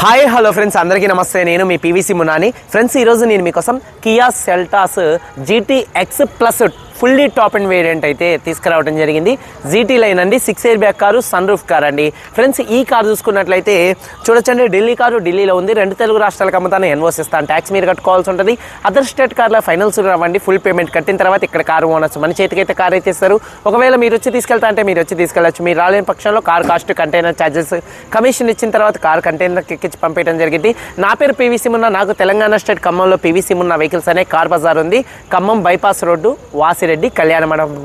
Hi hello friends అందరికీ నమస్తే. నేను మీ పీవీసీ మునాని. ఫ్రెండ్స్ ఈరోజు నేను మీకోసం Kia Seltos GT X plus fully top end variant అయితే తీసుకురావడం జరిగింది. జీటీ లైన్ అండి six airbag car sunroof car అండి. ఫ్రెండ్స్ ఈ కారు చూసుకున్నట్లయితే చూడొచ్చండి ఢిల్లీ కారు ఢిల్లీలో ఉంది. రెండు తెలుగు రాష్ట్రాలకు అమ్ముతాను ఎన్ఓస్ ఇస్తాను ట్యాక్స్ మీరు కట్టుకోవాల్సి ఉంటుంది. అదర్ స్టేట్ కార్ల ఫైనల్స్ రావండి ఫుల్ పేమెంట్ కట్టిన తర్వాత ఇక్కడ కారు ఓనర్స్ మన చేతికి అయితే కార్ అయితే ఇస్తారు. ఒకవేళ మీరు వచ్చి తీసుకెళ్తా అంటే మీరు వచ్చి తీసుకెళ్ళచ్చు. మీరు రాలేని పక్షంలో car cost container charges commission ఇచ్చిన తర్వాత కార్ కంటైనర్కి ఎక్కించి పంపించడం జరిగింది. నా పేరు పీవీసీ ఉన్న నాకు తెలంగాణ స్టేట్ ఖమ్మంలో పీవీసీ ఉన్న వెహికల్స్ అనే కార్ బజార్ ఉంది. ఖమ్మం బైపాస్ రోడ్డు వాసి రెడ్డి కళ్యాణ మండపం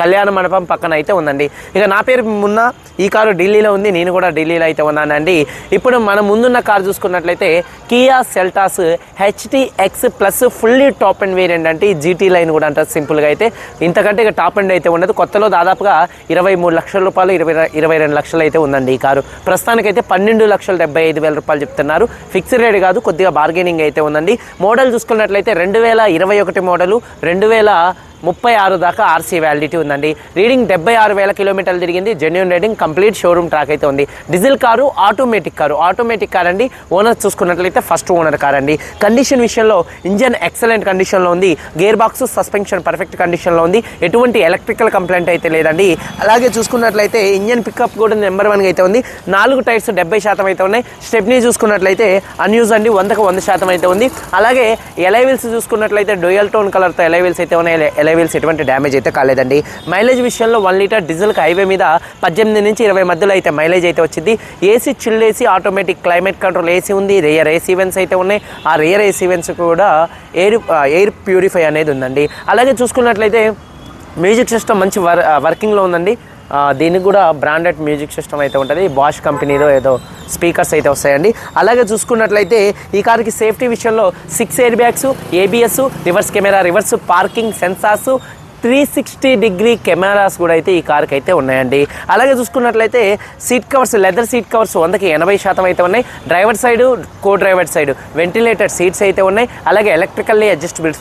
కళ్యాణ మండపం పక్కన అయితే ఉందండి. ఇక నా పేరు మున్న ఈ కారు ఢిల్లీలో ఉంది నేను కూడా ఢిల్లీలో అయితే ఉన్నానండి. ఇప్పుడు మన ముందున్న కారు చూసుకున్నట్లయితే Kia Seltos HTX plus fully top end variant అంటే ఈ జీటీ లైన్ కూడా అంటారు సింపుల్గా అయితే ఇంతకంటే ఇక టాప్ అండ్ అయితే ఉండదు. కొత్తలో దాదాపుగా ఇరవై మూడు లక్షల రూపాయలు ఇరవై ఇరవై రెండు లక్షలు అయితే ఉందండి ఈ కారు. ప్రస్తుతానికైతే పన్నెండు లక్షల డెబ్బై ఐదు వేల రూపాయలు చెప్తున్నారు. ఫిక్స్డ్ రేట్ కాదు కొద్దిగా బార్గెనింగ్ అయితే ఉందండి. మోడల్ చూసుకున్నట్లయితే రెండు వేల ఇరవై ఒకటి మోడలు రెండు వేల ముప్పై ఆరు దాకా ఆర్సీ వ్యాలిడిటీ ఉందండి. రీడింగ్ డెబ్బై ఆరు వేల కిలోమీటర్లు తిరిగింది. Genuine reading complete showroom track అయితే ఉంది. Diesel car automatic car. Automatic car అండి. ఓనర్ చూసుకున్నట్లయితే ఫస్ట్ ఓనర్ కార్ అండి. కండిషన్ విషయంలో ఇంజన్ ఎక్సలెంట్ కండిషన్లో ఉంది. గేర్ బాక్స్ సస్పెన్షన్ పర్ఫెక్ట్ కండిషన్లో ఉంది. ఎటువంటి ఎలక్ట్రికల్ కంప్లైంట్ అయితే లేదండి. అలాగే చూసుకున్నట్లయితే ఇంజన్ పికప్ కూడా నెంబర్ వన్గా అయితే ఉంది. నాలుగు టైర్స్ డెబ్బై శాతం అయితే ఉన్నాయి. స్టెప్నీ చూసుకున్నట్లయితే అన్యూజ్ అండి. వందకు వంద శాతం అయితే ఉంది. అలాగే ఎలైవిల్స్ చూసుకున్నట్లయితే డొయల్ టోన్ కలర్తో ఎలైవిల్స్ అయితే ఉన్నాయి. ఎలైవిల్స్ ఎటువంటి డ్యామేజ్ అయితే కాలేదండి. మైలేజ్ విషయంలో వన్ లీటర్ డీజిల్కి హైవే మీద పద్దెనిమిది నుంచి ఇరవై మధ్యలో అయితే మైలేజ్ అయితే వచ్చింది. AC chill AC automatic climate control AC ఉంది. రేయర్ ఏసీ వెన్స్ అయితే ఉన్నాయి. ఆ రేయర్ ఏసీ వెన్స్ కూడా ఎయిర్ ఎయిర్ ప్యూరిఫై అనేది ఉందండి. అలాగే చూసుకున్నట్లయితే మ్యూజిక్ సిస్టమ్ మంచి వర్ వర్కింగ్లో ఉందండి. దీనికి కూడా బ్రాండెడ్ మ్యూజిక్ సిస్టమ్ అయితే ఉంటుంది. బాష్ కంపెనీలో ఏదో స్పీకర్స్ అయితే వస్తాయండి. అలాగే చూసుకున్నట్లయితే ఈ కార్కి సేఫ్టీ విషయంలో six airbags ABS reverse camera reverse parking sensors three sixty degree cameras కూడా అయితే ఈ కార్కి అయితే ఉన్నాయండి. అలాగే చూసుకున్నట్లయితే seat covers leather seat covers వందకి ఎనభై శాతం అయితే ఉన్నాయి. Driver side co driver side ventilated seats అయితే ఉన్నాయి. అలాగే electrically adjustable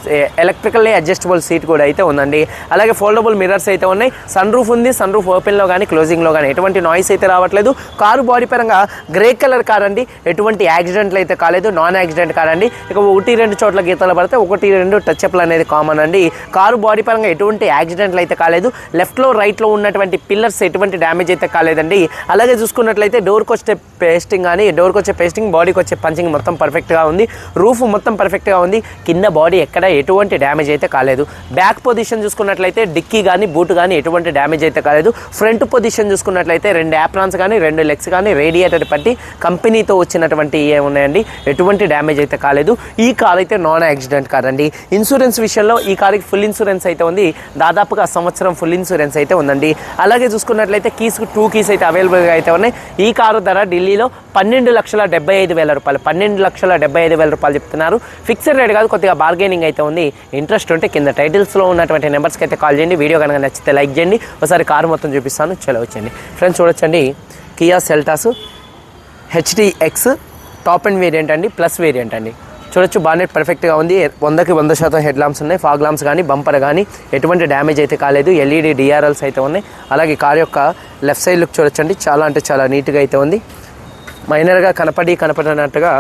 electrically adjustable seat కూడా అయితే ఉందండి. అలాగే ఫోల్డబుల్ మిర్రర్స్ అయితే ఉన్నాయి. సన్ రూఫ్ ఉంది సన్ రూఫ్ ఓపెన్లో కానీ క్లోజింగ్లో కానీ ఎటువంటి నాయిస్ అయితే రావట్లేదు. కారు బాడీ పరంగా గ్రే కలర్ కార్ అండి. ఎటువంటి యాక్సిడెంట్లు అయితే కాలేదు. నాన్ యాక్సిడెంట్ కార్ అండి. ఇక ఒకటి రెండు చోట్ల గీతలు పడితే ఒకటి రెండు టచ్ అప్లు అనేది కామన్ అండి. కారు బాడీ పరంగా ఎటువంటి ఎటువంటి యాక్సిడెంట్లు అయితే కాలేదు. లెఫ్ట్లో రైట్లో ఉన్నటువంటి పిల్లర్స్ ఎటువంటి డ్యామేజ్ అయితే కాలేదండి. అలాగే చూసుకున్నట్లయితే డోర్కి వచ్చే పేస్టింగ్ కానీ డోర్కి వచ్చే పేస్టింగ్ బాడీకి వచ్చే పంచింగ్ మొత్తం పర్ఫెక్ట్గా ఉంది. రూఫ్ మొత్తం పర్ఫెక్ట్గా ఉంది. కింద బాడీ ఎక్కడ ఎటువంటి డ్యామేజ్ అయితే కాలేదు. బ్యాక్ పొజిషన్ చూసుకున్నట్లయితే డిక్కీ కానీ బూట్ కానీ ఎటువంటి డ్యామేజ్ అయితే కాలేదు. ఫ్రంట్ పొజిషన్ చూసుకున్నట్లయితే రెండు యాప్రాన్స్ కానీ రెండు లెగ్స్ కానీ రేడియేటర్ పట్టి కంపెనీతో వచ్చినటువంటి ఏ ఉన్నాయండి. ఎటువంటి డ్యామేజ్ అయితే కాలేదు. ఈ కార్ అయితే నాన్ యాక్సిడెంట్ కార్ అండి. ఇన్సూరెన్స్ విషయంలో ఈ కార్కి ఫుల్ ఇన్సూరెన్స్ అయితే ఉంది. దాదాపుగా సంవత్సరం ఫుల్ ఇన్సూరెన్స్ అయితే ఉందండి. అలాగే చూసుకున్నట్లయితే కీస్ టూ కీస్ అయితే అవైలబుల్గా అయితే ఉన్నాయి. ఈ కారు ధర ఢిల్లీలో పన్నెండు లక్షల డెబ్బై ఐదు వేల రూపాయలు పన్నెండు లక్షల డెబ్బై ఐదు వేల రూపాయలు చెప్తున్నారు. ఫిక్స్డ్ రేట్ కాదు కొద్దిగా బార్గెనింగ్ అయితే ఉంది. ఇంట్రెస్ట్ ఉంటే కింద టైటిల్స్లో ఉన్నటువంటి నెంబర్స్కి అయితే కాల్ చేయండి. వీడియో కనుక నచ్చితే లైక్ చేయండి. ఒకసారి కారు మొత్తం చూపిస్తాను చలో వచ్చండి ఫ్రెండ్స్ చూడొచ్చండి. Kia Seltos HDX top and variant అండి ప్లస్ వేరియంట్ అండి. చూడొచ్చు బానెట్ పర్ఫెక్ట్గా ఉంది. వందకి వంద శాతం హెడ్ లాంప్స్ ఉన్నాయి. ఫాగ్ లాంప్స్ కానీ బంపర్ కానీ ఎటువంటి డ్యామేజ్ అయితే కాలేదు. ఎల్ఈడి డిఆర్ఎల్స్ అయితే ఉన్నాయి. అలాగే కార్ యొక్క లెఫ్ట్ సైడ్ లుక్ చూడొచ్చండి. చాలా అంటే చాలా నీట్గా అయితే ఉంది. మైనర్గా కనపడి కనపడినట్టుగా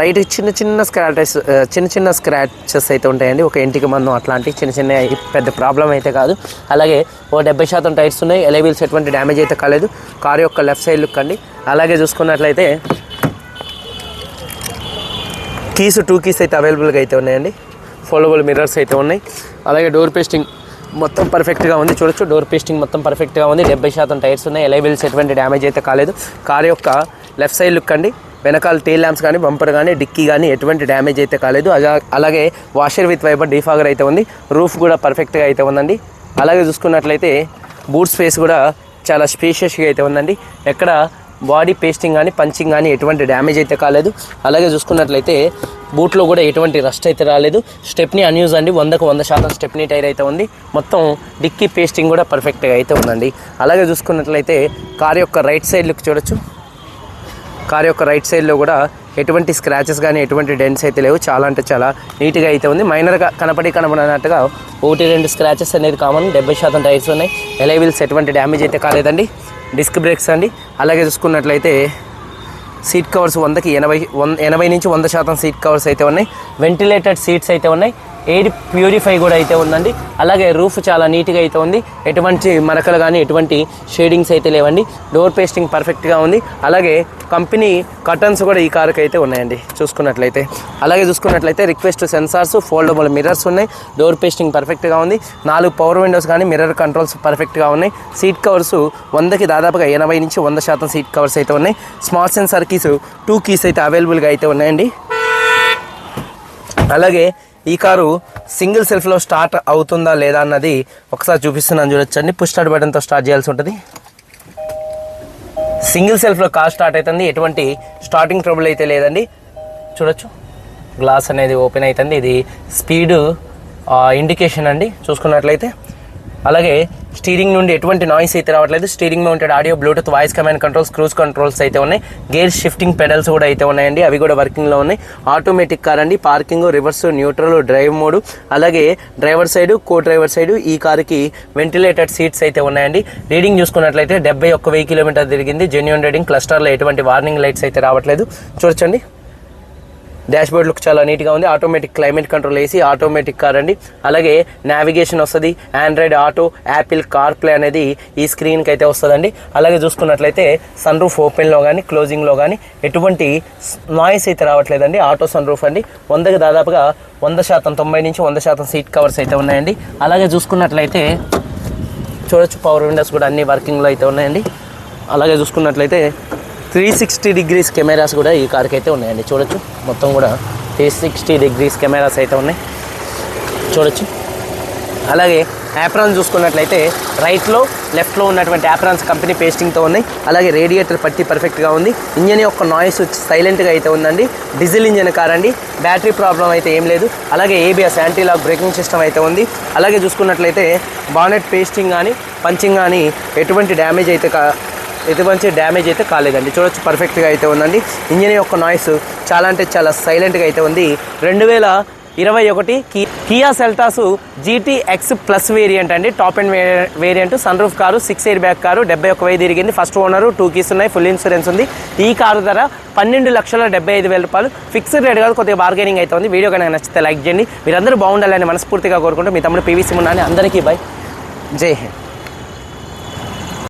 లైట్ చిన్న చిన్న స్క్రాచెస్ చిన్న చిన్న స్క్రాచెస్ అయితే ఉంటాయండి. ఒక ఇంటికి మందం అట్లాంటి చిన్న చిన్న పెద్ద ప్రాబ్లం అయితే కాదు. అలాగే ఓ డెబ్బై శాతం టైర్స్ ఉన్నాయి. ఎలైవీల్స్ ఎటువంటి డ్యామేజ్ అయితే కాలేదు. కార్ యొక్క లెఫ్ట్ సైడ్ లుక్ అండి. అలాగే చూసుకున్నట్లయితే కీస్ టూ కీస్ అయితే అవైలబుల్గా అయితే ఉన్నాయండి. ఫోల్డబుల్ మిర్రర్స్ అయితే ఉన్నాయి. అలాగే డోర్ పేస్టింగ్ మొత్తం పర్ఫెక్ట్గా ఉంది. చూడొచ్చు డోర్ పేస్టింగ్ మొత్తం పర్ఫెక్ట్గా ఉంది. డెబ్బై శాతం టైర్స్ ఉన్నాయి. ఎలైబిల్స్ ఎటువంటి డ్యామేజ్ అయితే కాలేదు. కార్ యొక్క లెఫ్ట్ సైడ్ లుక్ అండి. వెనకాల టేల్ ల్యాంప్స్ కానీ బంపర్ కానీ డిక్కీ కానీ ఎటువంటి డ్యామేజ్ అయితే కాలేదు. అలాగే వాషర్ విత్ వైపర్ డీఫాగర్ అయితే ఉంది. రూఫ్ కూడా పర్ఫెక్ట్గా అయితే ఉందండి. అలాగే చూసుకున్నట్లయితే బూట్ స్పేస్ కూడా చాలా స్పేషియస్గా అయితే ఉందండి. ఎక్కడ బాడీ పేస్టింగ్ కానీ పంచింగ్ కానీ ఎటువంటి డ్యామేజ్ అయితే కాలేదు. అలాగే చూసుకున్నట్లయితే బూట్లో కూడా ఎటువంటి రస్ట్ అయితే రాలేదు. స్టెప్నీ అన్యూజ్ అండి. వందకు వంద శాతం స్టెప్నీ టైర్ అయితే ఉంది. మొత్తం డిక్కీ పేస్టింగ్ కూడా పర్ఫెక్ట్గా అయితే ఉందండి. అలాగే చూసుకున్నట్లయితే కార్ యొక్క రైట్ సైడ్ లుక్ చూడొచ్చు. కార్ యొక్క రైట్ సైడ్లో కూడా ఎటువంటి స్క్రాచెస్ కానీ ఎటువంటి డెన్స్ అయితే లేవు. చాలా అంటే చాలా నీట్గా అయితే ఉంది. మైనర్గా కనపడి కనపడినట్టుగా ఒకటి రెండు స్క్రాచెస్ అనేది కామన్ డెబ్బై శాతం టైర్స్ ఉన్నాయి. ఎలైవిల్స్ ఎటువంటి డ్యామేజ్ అయితే కాలేదండి. డిస్క్ బ్రేక్స్ అండి. అలాగే చూసుకున్నట్లయితే సీట్ కవర్స్ వందకి ఎనభై వన్ ఎనభై నుంచి వంద శాతం సీట్ కవర్స్ అయితే ఉన్నాయి. వెంటిలేటెడ్ సీట్స్ అయితే ఉన్నాయి. ఎయిర్ ప్యూరిఫై కూడా అయితే ఉందండి. అలాగే రూఫ్ చాలా నీట్గా అయితే ఉంది. ఎటువంటి మరకలు కానీ ఎటువంటి షేడింగ్స్ అయితే లేవండి. డోర్ పేస్టింగ్ పర్ఫెక్ట్గా ఉంది. అలాగే కంపెనీ కటన్స్ కూడా ఈ కారుకి అయితే ఉన్నాయండి. చూసుకున్నట్లయితే. అలాగే చూసుకున్నట్లయితే రిక్వెస్ట్ సెన్సార్స్ ఫోల్డబుల్ మిర్రర్స్ ఉన్నాయి. డోర్ పేస్టింగ్ పర్ఫెక్ట్గా ఉంది. నాలుగు పవర్ విండోస్ కానీ మిర్రర్ కంట్రోల్స్ పర్ఫెక్ట్గా ఉన్నాయి. సీట్ కవర్స్ వందకి దాదాపుగా ఎనభై నుంచి వంద శాతం సీట్ కవర్స్ అయితే ఉన్నాయి. Smart sensor keys two keys అయితే అవైలబుల్గా అయితే ఉన్నాయండి. అలాగే ఈ కారు సింగిల్ సెల్ఫ్లో స్టార్ట్ అవుతుందా లేదా అన్నది ఒకసారి చూపిస్తున్నాను చూడొచ్చండి. పుష్ స్టార్ట్ బటన్తో స్టార్ట్ చేయాల్సి ఉంటుంది. సింగిల్ సెల్ఫ్లో కార్ స్టార్ట్ అవుతుంది. ఎటువంటి స్టార్టింగ్ ట్రబుల్ అయితే లేదండి. చూడొచ్చు. గ్లాస్ అనేది ఓపెన్ అవుతుంది. ఇది స్పీడ్ ఇండికేషన్ అండి. చూసుకున్నట్లయితే. అలాగే స్టీరింగ్ నుండి ఎటువంటి నాయిస్ అయితే రావట్లేదు. Steering mounted audio bluetooth voice command controls cruise controls అయితే ఉన్నాయి. గేర్ షిఫ్టింగ్ పెడల్స్ కూడా అయితే ఉన్నాయండి. అవి కూడా వర్కింగ్లో ఉన్నాయి. ఆటోమేటిక్ కార్ అండి. Parking reverse neutral drive mode అలాగే driver side co driver side ఈ కార్కి వెంటిలేటెడ్ సీట్స్ అయితే ఉన్నాయండి. రీడింగ్ చూసుకున్నట్లయితే డెబ్బై ఒక్క వెయ్యి కిలోమీటర్ తిరిగింది. జెన్యున్ రీడింగ్ క్లస్టర్లో ఎటువంటి వార్నింగ్ లైట్స్ అయితే రావట్లేదు. చూడొచ్చండి. బోర్డ్ లుక్ చాలా నీట్గా ఉంది. ఆటోమేటిక్ క్లైమేట్ కంట్రోల్ వేసి ఆటోమేటిక్ కార్ అండి. అలాగే నావిగేషన్ వస్తుంది. Android auto Apple car play అనేది ఈ స్క్రీన్కి అయితే వస్తుందండి. అలాగే చూసుకున్నట్లయితే సన్ రూఫ్ ఓపెన్లో కానీ క్లోజింగ్లో కానీ ఎటువంటి నాయిస్ అయితే రావట్లేదండి. ఆటో సన్ రూఫ్ అండి. వందకి దాదాపుగా వంద శాతం తొంభై నుంచి వంద శాతం సీట్ కవర్స్ అయితే ఉన్నాయండి. అలాగే చూసుకున్నట్లయితే చూడొచ్చు పవర్ విండోస్ కూడా అన్ని వర్కింగ్లో అయితే ఉన్నాయండి. అలాగే చూసుకున్నట్లయితే త్రీ సిక్స్టీ డిగ్రీస్ కెమెరాస్ కూడా ఈ కార్కి అయితే ఉన్నాయండి. చూడొచ్చు. మొత్తం కూడా త్రీ సిక్స్టీ డిగ్రీస్ కెమెరాస్ అయితే ఉన్నాయి. చూడొచ్చు. అలాగే యాప్రాన్స్ చూసుకున్నట్లయితే రైట్లో లెఫ్ట్లో ఉన్నటువంటి యాప్రాన్స్ కంపెనీ పేస్టింగ్తో ఉన్నాయి. అలాగే రేడియేటర్ పట్టి పర్ఫెక్ట్గా ఉంది. ఇంజన్ యొక్క నాయిస్ సైలెంట్గా అయితే ఉందండి. డీజిల్ ఇంజన్ కార్ అండి బ్యాటరీ ప్రాబ్లం అయితే ఏం లేదు. అలాగే ABS anti lock braking system అయితే ఉంది. అలాగే చూసుకున్నట్లయితే బానెట్ పేస్టింగ్ కానీ పంచింగ్ కానీ ఎటువంటి డ్యామేజ్ అయితే కా ఎటువంటి డ్యామేజ్ అయితే కాలేదండి. చూడొచ్చు పర్ఫెక్ట్గా అయితే ఉందండి. ఇంజిన్ యొక్క నాయిస్ చాలా అంటే చాలా సైలెంట్గా అయితే ఉంది. రెండు వేల ఇరవై ఒకటి కి Kia Seltos GT X plus variant అండి. Top end variant sunroof car six airbag car డెబ్బై ఒక వెయ్యి తిరిగింది. ఫస్ట్ ఓనరు టూ కీస్ ఉన్నాయి ఫుల్ ఇన్సూరెన్స్ ఉంది. ఈ కారు ధర పన్నెండు లక్షల డెబ్బై ఐదు వేల రూపాయలు. ఫిక్స్డ్ రేట్ కాదు కొద్దిగా బార్గెనింగ్ అయితే ఉంది. వీడియో కనుక నచ్చితే లైక్ చేయండి. మీరందరూ బాగుండాలని మనస్ఫూర్తిగా కోరుకుంటూ మీ తమ్ముడు పీవీసీ ఉన్నాను అందరికీ బై జై హింద్.